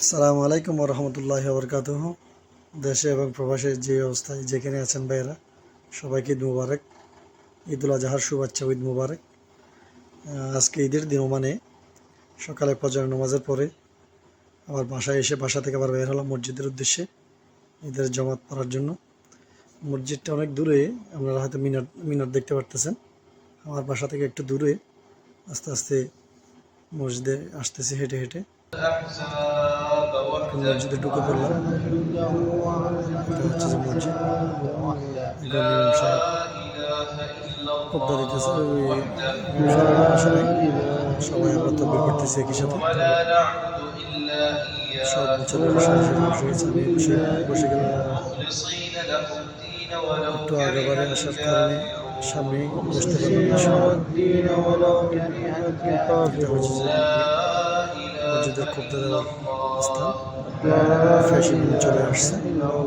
আসসালামু আলাইকুম রহমতুল্লাহ বরকাত দেশে এবং প্রবাসে যে অবস্থায় যেখানে আছেন ভাইয়েরা, সবাইকে ঈদ মুবারক। ঈদুল আজহার শুভেচ্ছা ঈদ মুবারক। আজকে ঈদের দিন মানে সকালে ফজর নামাজের পরে আবার বাসায় এসে বাসা থেকে আবার বের হলাম মসজিদের উদ্দেশ্যে ঈদের জমাত পড়ার জন্য। মসজিদটা অনেক দূরে, আপনারা হয়তো মিনার মিনার দেখতে পারতেছেন। আমার বাসা থেকে একটু দূরে আস্তে আস্তে মসজিদে আসতেছি হেঁটে হেঁটে। মসজিদে ঢুকে পড়লাম। এটা হচ্ছে যে মসজিদ। সাহেব খুবটা দিতেছে সাথে। আগে বারে কারণে সামনে বসতে পারলাম মসজিদের খুবটা দেওয়ার স্থান ফ্যাশন চলে আসছে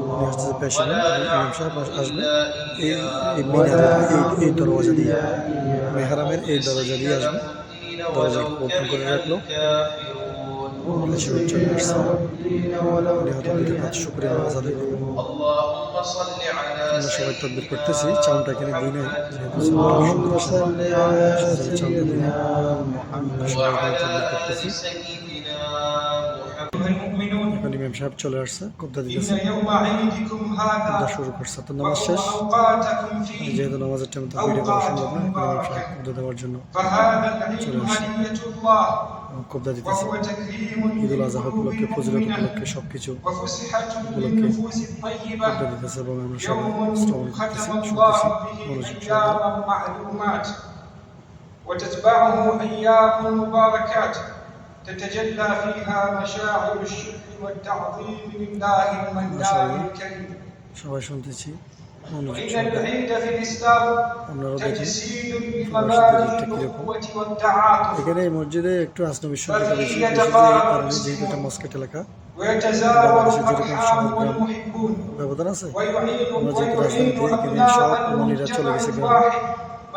উনি হচ্ছে ফ্যাশন ইমাম সাহেব আস- আসবে এই এই মিনারের এই এই দরওয়াজা দিয়ে মেহরামের এই দরজা দিয়ে আসবে দরজা ওপেন করে রাখলো ফ্যাশন চলে আসছে উনি হয়তো দুটো কাজ শুক্রিয়া নামাজ আদায় করবেন আমরা সবাই তদবির করতেছি চাউনটা এখানে দিই নাই যেহেতু চাউনটা সুন্দর আসছে সেজন্য চাউনটা দিই নাই আমরা সবাই এখানে তদবির করতেছি المؤمنون এখন ইমাম সাহেব চলে আসছে কবদা দিতেছে إن يوم عيدكم কবদা هذا শুরু করছে তো নামাজ শেষ أوقاتكم فيه যেহেতু নামাজের টাইম তো ভিডিও করা সম্ভব না এখন ইমাম সাহেব কবদা দেওয়ার জন্য فهذا العيد هدية الله কবদা দিতেছে وهو تكريم ঈদুল আজহা উপলক্ষে ফজিলত উপলক্ষে সব কিছু وفسحة ولك. للنفوس الطيبة কবদা দিতেছে এবং আমরা সবাই يوم শ্রবণ করতেছি ختم শুনতেছি الله به মনোযোগ সহকারে أياما معلومات وتتبعه أيام مباركات تتجلى فيها مشاعر الشكر والتعظيم لله المنان الكريم সবাই শুনতেছি মনোযোগ وإن সহকারে العيد في الإسلام আপনারাও দেখেন تجسيد প্রবাসীদের لمبادئ ঈদটা কিরকম الأخوة والتعاطف এখানে এই মসজিদে একটু আসনবির সংখ্যাটা বেশি বেশি যে কারণে যেহেতু এটা মস্কেট এলাকা ويتزاور বাংলাদেশে যেরকম الأرحام সংগ্রাম والمحبون ব্যবধান আছে ويعين আমরা যেহেতু ويعين রাজধানী থেকে এখানে সব أبناء ওমানিরা চলে المجتمع গেছে গ্রামে الواحد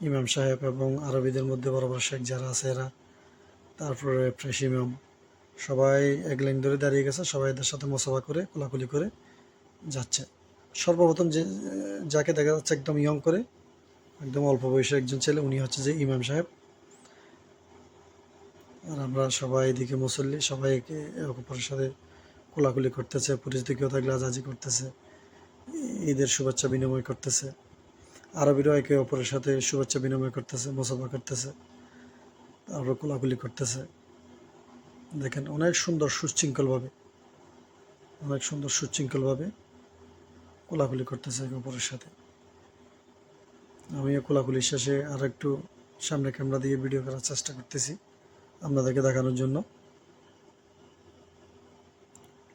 ইমাম সাহেব এবং আরবিদের মধ্যে বড় বড় শেখ যারা আছে এরা, তারপরে ফ্রেশ ইমাম। সবাই এক লাইন ধরে দাঁড়িয়ে গেছে, সবাই এদের সাথে মোসাফা করে, কোলাকুলি করে যাচ্ছে। সর্বপ্রথম যে, যাকে দেখা যাচ্ছে একদম ইয়ং করে, একদম অল্প বয়সের একজন ছেলে, উনি হচ্ছে যে ইমাম সাহেব। আর আমরা সবাই এদিকে মুসল্লি, সবাইকে এক অপরের সাথে কোলাকুলি করতেছে পরিচিত কেউ থাকলে আজাজি করতেছে, ঈদের শুভেচ্ছা বিনিময় করতেছে। আরবিরও একে অপরের সাথে শুভেচ্ছা বিনিময় করতেছে মোসাফা করতেছে, তারপর কোলাকুলি করতেছে। দেখেন, অনেক সুন্দর সুশৃঙ্খলভাবে, অনেক সুন্দর সুশৃঙ্খলভাবে কোলাকুলি করতেছে একে অপরের সাথে। আমিও কোলাকুলি শেষে আর একটু সামনে ক্যামেরা দিয়ে ভিডিও করার চেষ্টা করতেছি আপনাদেরকে দেখানোর জন্য।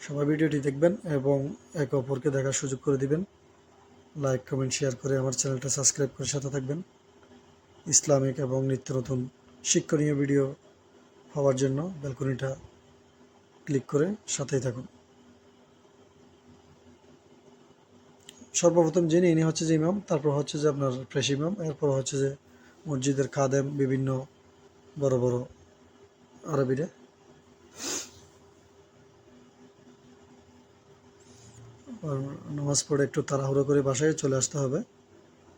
সবাই ভিডিওটি দেখবেন এবং একে অপরকে দেখার সুযোগ করে দিবেন। লাইক কমেন্ট শেয়ার করে আমার চ্যানেলটা সাবস্ক্রাইব করে সাথে থাকবেন। ইসলামিক এবং নিত্য নতুন শিক্ষণীয় ভিডিও পাওয়ার জন্য ব্যালকনিটা ক্লিক করে সাথেই থাকুন। সর্বপ্রথম জেনে ইনি হচ্ছে যে ইমাম, তারপর হচ্ছে যে আপনার ফ্রেশ ইমাম, এরপর হচ্ছে যে মসজিদের খাদেম বিভিন্ন বড় বড় আরবিরা। নামাজ পড়ে একটু তাড়াহুড়ো করে বাসায় চলে আসতে হবে।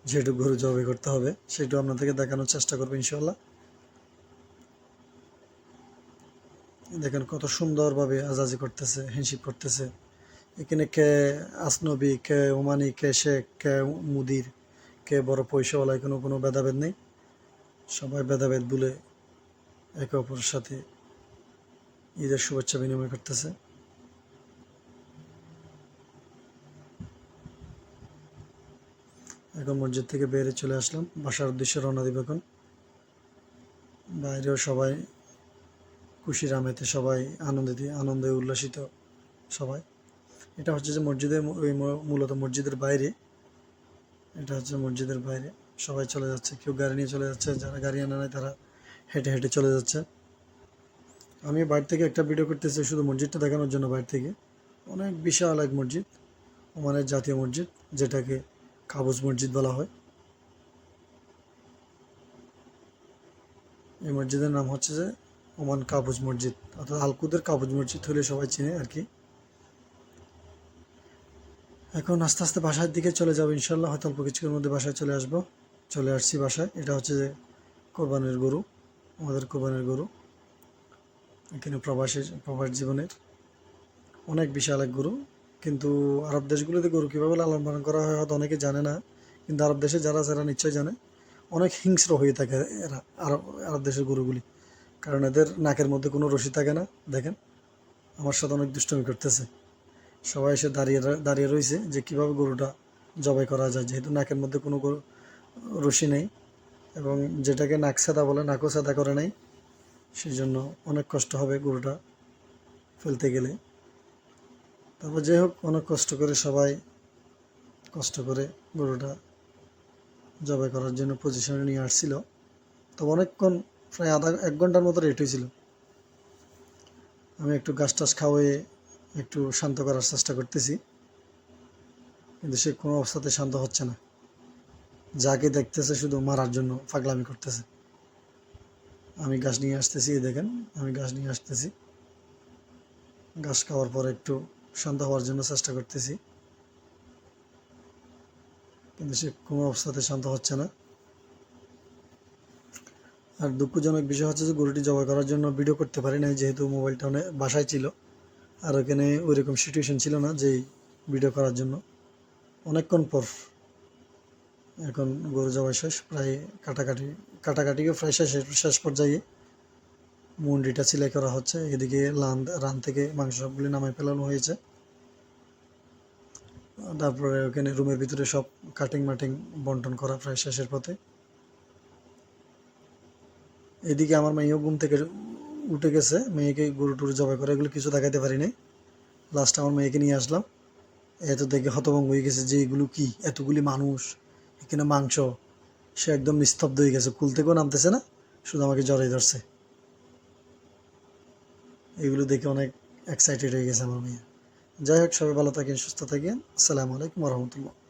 যেহেতু গরু জবাই করতে হবে সেটু আপনাদেরকে দেখানোর চেষ্টা করব ইনশাল্লাহ দেখেন কত সুন্দরভাবে আজাজি করতেছে হেনশিপ করতেছে। এখানে কে আসনবি, কে ওমানি, কে শেখ, কে মুদির, কে বড় পয়সাওয়ালা, কোনো কোনো ভেদাভেদ নেই। সবাই ভেদাভেদ বলে একে অপরের সাথে ঈদের শুভেচ্ছা বিনিময় করতেছে। এখন মসজিদ থেকে বেরিয়ে চলে আসলাম। বাসার উদ্দেশ্যে রওনা দিব এখন। বাইরেও সবাই খুশির আমেতে সবাই আনন্দে আনন্দে উল্লাসিত সবাই। এটা হচ্ছে যে মসজিদের ওই মূলত মসজিদের বাইরে। এটা হচ্ছে মসজিদের বাইরে। সবাই চলে যাচ্ছে। কেউ গাড়ি নিয়ে চলে যাচ্ছে। যারা গাড়ি আনা নাই তারা হেঁটে হেঁটে চলে যাচ্ছে। আমি বাইরে থেকে একটা ভিডিও করতেছি শুধু মসজিদটা দেখানোর জন্য বাইরে থেকে। অনেক বিশাল এক মসজিদ ওমানের জাতীয় মসজিদ, যেটাকে কাবুজ মসজিদ বলা হয়। এই মসজিদের নাম হচ্ছে যে ওমান কাবুজ মসজিদ, অর্থাৎ আলকুদের কাবুজ মসজিদ হলে সবাই চিনে আর কি। এখন আস্তে আস্তে বাসার দিকে চলে যাব ইনশাল্লাহ হয়তো অল্প কিছুক্ষণের মধ্যে বাসায় চলে আসব। চলে আসছি বাসায়, এটা হচ্ছে যে কোরবানের গরু, আমাদের কোরবানের গরু। এখানে প্রবাসী প্রবাস জীবনের অনেক বিশাল এক গরু। কিন্তু আরব দেশগুলোতে গরু কীভাবে লালন পালন করা হয় হয়তো অনেকে জানে না, কিন্তু আরব দেশে যারা যারা নিশ্চয়ই জানে। অনেক হিংস্র হয়ে থাকে এরা আরব আরব দেশের গরুগুলি। কারণ এদের নাকের মধ্যে কোনো রশি থাকে না, দেখেন। আমার সাথে অনেক দুষ্টমি করতেছে। সবাই এসে দাঁড়িয়ে দাঁড়িয়ে রয়েছে যে কীভাবে গরুটা জবাই করা যায়, যেহেতু নাকের মধ্যে কোনো গরু, রশি নেই এবং যেটাকে নাক সাদা বলে, নাকও সাদা করে নাই। সেই জন্য অনেক কষ্ট হবে গরুটা ফেলতে গেলে। তারপর যাই হোক, অনেক কষ্ট করে সবাই কষ্ট করে গরুটা জবাই করার জন্য পজিশনে নিয়ে আসছিল। তো অনেকক্ষণ প্রায় আধা, এক ঘণ্টার মতো রেট হয়েছিল। আমি একটু গাছ টাছ খাওয়াই, একটু শান্ত করার চেষ্টা করতেছি। কিন্তু সে কোনো অবস্থাতে শান্ত হচ্ছে না। যাকে দেখতেছে শুধু মারার জন্য পাগলামি করতেছে। আমি গাছ নিয়ে আসতেছি দেখেন, আমি গাছ নিয়ে আসতেছি। গাছ খাওয়ার পর একটু শান্ত হওয়ার জন্য চেষ্টা করতেছি। কিন্তু সে কোনো অবস্থাতে শান্ত হচ্ছে না। আর দুঃখজনক বিষয় হচ্ছে যে গরুটি জবাই করার জন্য ভিডিও করতে পারি নাই, যেহেতু মোবাইলটা অনেক বাসায় ছিল। আর ওখানে ওইরকম সিচুয়েশন ছিল না যে ভিডিও করার জন্য। অনেকক্ষণ পর এখন গরু জবাই শেষ, প্রায় কাটাকাটি, কাটাকাটিকে প্রায় শেষ শেষ পর্যায়ে মুন্ডিটা সিলাই করা হচ্ছে। এদিকে লান, রান থেকে মাংস সবগুলি নামাই ফেলানো হয়েছে। তারপরে ওখানে রুমের ভিতরে সব কাটিং মাটিং বন্টন করা প্রায় শেষের পথে। এদিকে আমার মেয়েও ঘুম থেকে উঠে গেছে। মেয়েকে গরু টুরু জবাই করে এগুলো কিছু দেখাতে পারি নাই। লাস্ট আমার মেয়েকে নিয়ে আসলাম। এত দেখে হতভঙ্গ হয়ে গেছে যে এগুলো কি? এতগুলি মানুষ, এখানে মাংস, সে একদম নিস্তব্ধ হয়ে গেছে। কুল থেকেও নামতেছে না, শুধু আমাকে জড়াই ধরছে। এগুলো দেখে অনেক এক্সাইটেড হয়ে গেছে আমার মেয়ে। যাই হোক, সবাই ভালো থাকেন, সুস্থ থাকেন। আসসালামু আলাইকুম রহমতুল্লাহ।